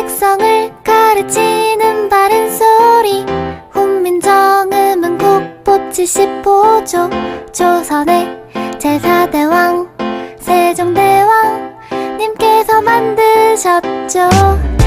백성을 가르치는 바른 소리. 훈민정음은 국법 75조. 조선의 제사대왕 세종대왕 님께서 만드셨죠.